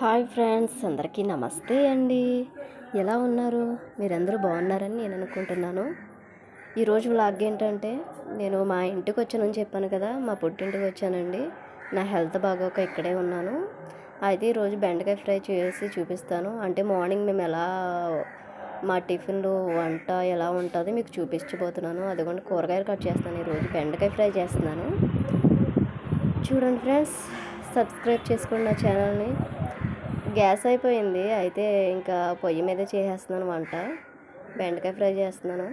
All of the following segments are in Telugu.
హాయ్ ఫ్రెండ్స్ అందరికీ నమస్తే అండి. ఎలా ఉన్నారు? మీరందరూ బాగున్నారని నేను అనుకుంటున్నాను. ఈరోజు వ్లాగ్ ఏంటంటే నేను మా ఇంటికి వచ్చానని చెప్పాను కదా మా పుట్టింటికి వచ్చానండి. నా హెల్త్ బాగోక ఇక్కడే ఉన్నాను. అయితే ఈరోజు బెండకాయ ఫ్రై చేసి చూపిస్తాను. అంటే మార్నింగ్ మేము ఎలా మా టిఫిన్లు వంట ఎలా ఉంటుందో మీకు చూపించబోతున్నాను. అదిగోండి కూరగాయలు కట్ చేస్తాను ఈరోజు బెండకాయ ఫ్రై చేస్తున్నాను. చూడండి ఫ్రెండ్స్ సబ్స్క్రైబ్ చేసుకోండి నా ఛానల్ని. గ్యాస్ అయిపోయింది. అయితే ఇంకా పొయ్యి మీద చేసేస్తున్నాను వంట బెండకాయ ఫ్రై చేస్తున్నాను.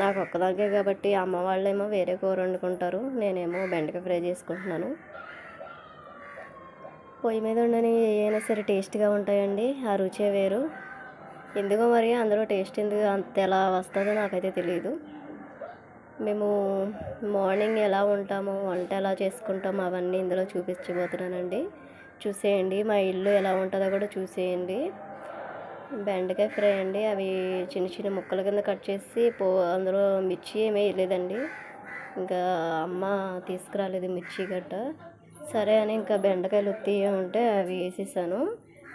నాకు ఒక్కదానికే కాబట్టి అమ్మ వాళ్ళేమో వేరే కూర వండుకుంటారు. నేనేమో బెండకాయ ఫ్రై చేసుకుంటున్నాను. పొయ్యి మీద ఉండని ఏవైనా సరే టేస్ట్గా ఉంటాయండి. ఆ రుచే వేరు. ఎందుకో మరి అందులో టేస్ట్ ఎందుకు అంత ఎలా వస్తుందో నాకైతే తెలియదు మేము మార్నింగ్ ఎలా ఉంటామో వంట ఎలా చేసుకుంటామో అవన్నీ ఇందులో చూపించబోతున్నానండి. చూసేయండి. మా ఇల్లు ఎలా ఉంటుందో కూడా చూసేయండి. బెండకాయ ఫ్రై అండి. అవి చిన్న చిన్న ముక్కల కింద కట్ చేసి పో అందులో మిర్చి ఏమీ వేయలేదండి. ఇంకా అమ్మ తీసుకురాలేదు మిర్చి గట్ట. సరే అని ఇంకా బెండకాయలు ఉత్తి ఉంటే అవి వేసేసాను.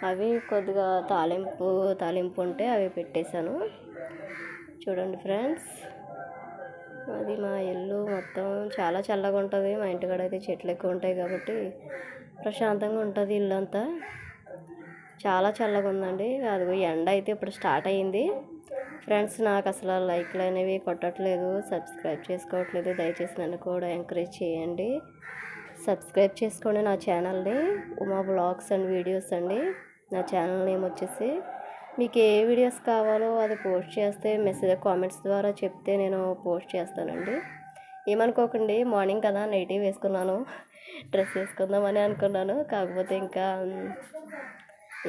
అవి కొద్దిగా తాలింపు తాలింపు ఉంటే అవి పెట్టేశాను. చూడండి ఫ్రెండ్స్. అది మా ఇల్లు మొత్తం చాలా చల్లగా ఉంటుంది. మా ఇంటికాడ అయితే చెట్లు ఎక్కువ ఉంటాయి కాబట్టి ప్రశాంతంగా ఉంటుంది ఇల్లు అంతా చాలా చల్లగా ఉందండి. అది ఎండ అయితే ఇప్పుడు స్టార్ట్ అయ్యింది. ఫ్రెండ్స్ నాకు అసలు లైక్లు అనేవి కొట్టట్లేదు. సబ్స్క్రైబ్ చేసుకోవట్లేదు. దయచేసి నన్ను కూడా ఎంకరేజ్ చేయండి. సబ్స్క్రైబ్ చేసుకోండి నా ఛానల్ని. ఉమా బ్లాగ్స్ అండ్ వీడియోస్ అండి. నా ఛానల్ నేమ్ వచ్చేసి మీకు ఏ వీడియోస్ కావాలో అది పోస్ట్ చేస్తే మెసేజ్ కామెంట్స్ ద్వారా చెప్తే నేను పోస్ట్ చేస్తానండి. ఏమనుకోకండి మార్నింగ్ కదా నైటీ వేసుకున్నాను డ్రెస్ వేసుకుందామని అనుకున్నాను. కాకపోతే ఇంకా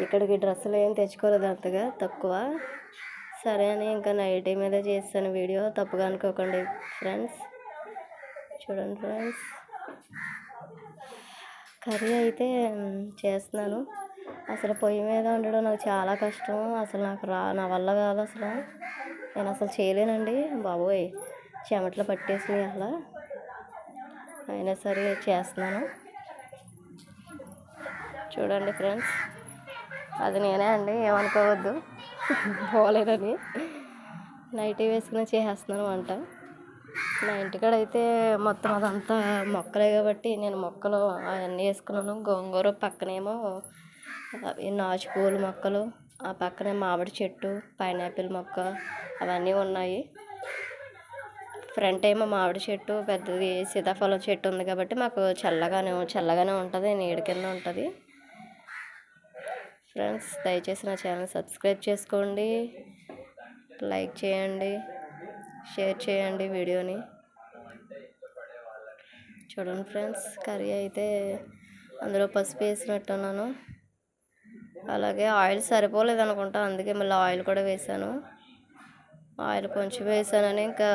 ఇక్కడికి డ్రెస్సులు ఏం తెచ్చుకోలేదు అంతగా తక్కువ. సరే అని ఇంకా నైటీ మీద చేస్తాను వీడియో తప్పుగా అనుకోకండి ఫ్రెండ్స్. చూడండి ఫ్రెండ్స్. కర్రీ అయితే చేస్తున్నాను. అసలు పొయ్యి మీద ఉండడం నాకు చాలా కష్టం. అసలు నాకు రా నా వల్ల కాదు అసలు. నేను అసలు చేయలేనండి బాబోయ్. చెమటలు పట్టేసినాయి అసలు. అయినా సరే చేస్తున్నాను. చూడండి ఫ్రెండ్స్ అది నేనే అండి ఏమనుకోవద్దు. పోలేదని. నైటీ వేసుకుని చేసేస్తున్నాను వంట. నా ఇంటికాడ అయితే మొత్తం అదంతా మొక్కలే కాబట్టి నేను మొక్కలు అవన్నీ వేసుకున్నాను. గోంగూర పక్కనేమో అవి నాచు పూల మొక్కలు ఆ పక్కనే మామిడి చెట్టు పైనాపిల్ మొక్క అవన్నీ ఉన్నాయి. ఫ్రంట్ ఏమో మామిడి చెట్టు పెద్దది సీతాఫలం చెట్టు ఉంది కాబట్టి మాకు చల్లగానే చల్లగానే ఉంటుంది నీడ కింద ఉంటుంది. ఫ్రెండ్స్ దయచేసి నా ఛానల్ సబ్స్క్రైబ్ చేసుకోండి లైక్ చేయండి షేర్ చేయండి వీడియోని. చూడండి ఫ్రెండ్స్ కర్రీ అయితే అందులో పసుపు వేసినట్టున్నాను. అలాగే ఆయిల్ సరిపోలేదు అనుకుంటా అందుకే మళ్ళీ ఆయిల్ కూడా వేసాను ఆయిల్ కొంచెం వేసానని ఇంకా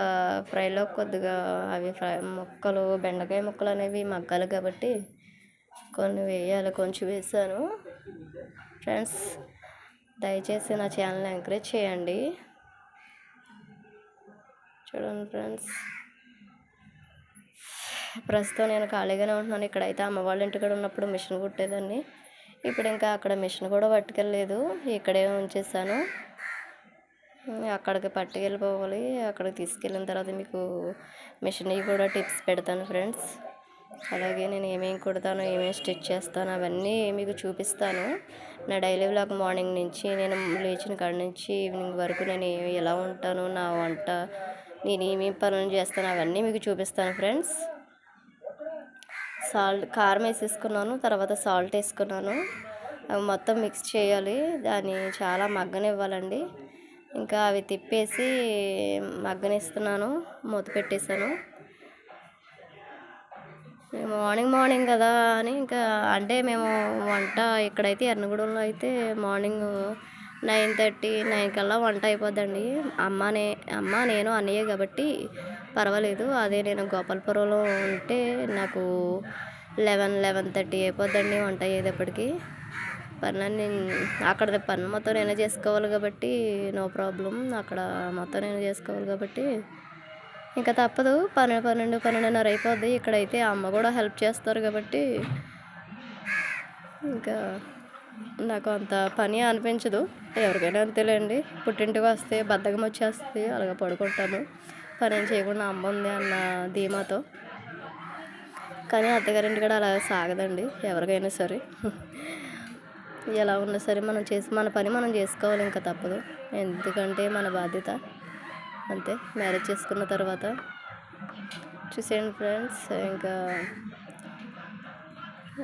ఫ్రైలో కొద్దిగా అవి ఫ్రై ముక్కలు బెండకాయ ముక్కలు అనేవి మగ్గాలి కాబట్టి కొన్ని వేయాలి కొంచెం వేసాను. ఫ్రెండ్స్ దయచేసి నా ఛానల్ని ఎంకరేజ్ చేయండి. చూడండి ఫ్రెండ్స్. ప్రస్తుతం నేను ఖాళీగానే ఉంటున్నాను. ఇక్కడైతే అమ్మ వాళ్ళ ఇంటికాడ ఉన్నప్పుడు మిషన్ కుట్టేదాన్ని. ఇప్పుడు ఇంకా అక్కడ మిషన్ కూడా పట్టుకెళ్ళలేదు. ఇక్కడే ఉంచేసాను. అక్కడికి పట్టుకెళ్ళిపోవాలి. అక్కడికి తీసుకెళ్ళిన తర్వాత మీకు మిషనరీ కూడా టిప్స్ పెడతాను ఫ్రెండ్స్. అలాగే నేను ఏమేమి కుడతాను ఏమేమి స్టిచ్ చేస్తాను అవన్నీ మీకు చూపిస్తాను. నా డైలీ వ్లాగ్ మార్నింగ్ నుంచి నేను లేచిన కాడ నుంచి ఈవినింగ్ వరకు నేను ఎలా ఉంటాను నా వంట నేను ఏమేమి పనులు చేస్తాను అవన్నీ మీకు చూపిస్తాను ఫ్రెండ్స్. సాల్ట్ కారం వేసేసుకున్నాను తర్వాత సాల్ట్ వేసుకున్నాను. అవి మొత్తం మిక్స్ చేయాలి. దాన్ని చాలా మగ్గనివ్వాలండి. ఇంకా అవి తిప్పేసి మగ్గనిస్తున్నాను మూత పెట్టేశాను. మార్నింగ్ మార్నింగ్ కదా అని ఇంకా అంటే మేము వంట ఇక్కడైతే ఎర్నగూడెంలో అయితే మార్నింగ్ నైన్ థర్టీ నైన్ కల్లా వంట అయిపోద్దండి. అమ్మ నే అమ్మ నేను అన్నయ్య కాబట్టి పర్వాలేదు. అదే నేను గోపాలపురంలో ఉంటే నాకు లెవెన్ లెవెన్ థర్టీ అయిపోద్దండి వంట అయ్యేటప్పటికి. పనులన్నీ అక్కడ పని మొత్తం నేనే చేసుకోవాలి కాబట్టి నో ప్రాబ్లం అక్కడ మొత్తం నేను చేసుకోవాలి కాబట్టి ఇంకా తప్పదు. పన్నెండు పన్నెండు పన్నెండున్నర అయిపోద్ది. ఇక్కడైతే అమ్మ కూడా హెల్ప్ చేస్తారు కాబట్టి ఇంకా నాకు అంత పని అనిపించదు. ఎవరికైనా అంతేలేండి. పుట్టింటికి వస్తే బద్ధకం వచ్చేస్తుంది. అలాగే పడుకుంటాను పని చేయకుండా అమ్మ ఉంది అన్న ధీమాతో. కానీ అత్తగారింటి కూడా అలా సాగదండి. ఎవరికైనా సరే. ఎలా ఉన్నా సరే మనం చేసి మన పని మనం చేసుకోవాలి ఇంకా తప్పదు. ఎందుకంటే మన బాధ్యత. అంతే మ్యారేజ్ చేసుకున్న తర్వాత. చూసేయండి ఫ్రెండ్స్ ఇంకా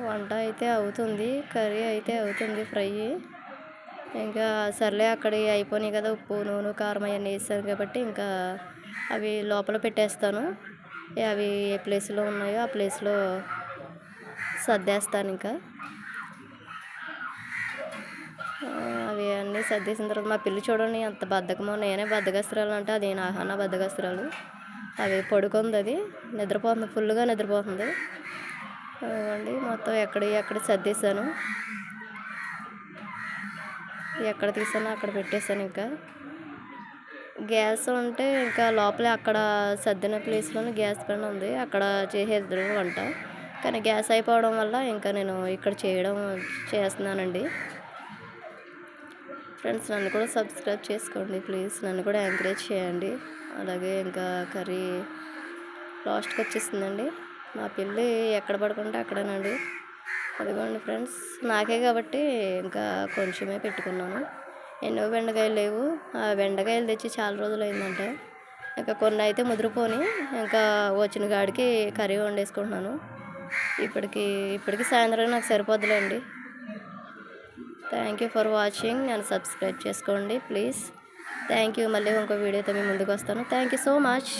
వంట అయితే అవుతుంది కర్రీ అయితే అవుతుంది ఫ్రై. ఇంకా సర్లే అక్కడ అయిపోయినాయి కదా ఉప్పు నూనె కారం అవన్నీ వేసాను కాబట్టి ఇంకా అవి లోపల పెట్టేస్తాను. అవి ఏ ప్లేస్లో ఉన్నాయో ఆ ప్లేస్లో సర్దేస్తాను ఇంకా. అవి అన్నీ సర్దేసిన తర్వాత మా పిల్లి చూడండి అంత బద్ధకమో. నేనే బద్దగస్తురాలు అంటే అది నాహన్న బద్దగస్తురాలు అవి పడుకుంది అది. నిద్రపోతుంది ఫుల్గా నిద్రపోతుంది. ఇవ్వండి మొత్తం ఎక్కడ ఎక్కడ సర్దేశాను. ఎక్కడ తీసానో అక్కడ పెట్టేశాను ఇంకా. గ్యాస్ ఉంటే ఇంకా లోపల అక్కడ సర్దిన ప్లేస్లోనే గ్యాస్ పైన ఉంది. అక్కడ చేసేద్దరు వంట. కానీ గ్యాస్ అయిపోవడం వల్ల ఇంకా నేను ఇక్కడ చేయడం చేస్తున్నానండి. ఫ్రెండ్స్ నన్ను కూడా సబ్స్క్రైబ్ చేసుకోండి ప్లీజ్ నన్ను కూడా ఎంకరేజ్ చేయండి. అలాగే ఇంకా కర్రీ లాస్ట్కి వచ్చేసిందండి. మా పిల్లి ఎక్కడ పడుకుంటే అక్కడేనండి. అదిగోండి ఫ్రెండ్స్ నాకే కాబట్టి ఇంకా కొంచెమే పెట్టుకున్నాను. ఎన్నో బెండకాయలు లేవు. ఆ బెండకాయలు తెచ్చి చాలా రోజులు అయిందంటే ఇంకా కొన్ని అయితే ముదిరిపోని ఇంకా వచ్చిన కాడికి కర్రీ వండేసుకుంటున్నాను. ఇప్పటికి ఇప్పటికి సాయంత్రం నాకు సరిపోద్దులేండి. థ్యాంక్ యూ ఫర్ వాచింగ్ నన్ను సబ్స్క్రైబ్ చేసుకోండి ప్లీజ్ థ్యాంక్ యూ మళ్ళీ ఇంకో వీడియోతో మీ ముందుకు వస్తాను. Thank you so much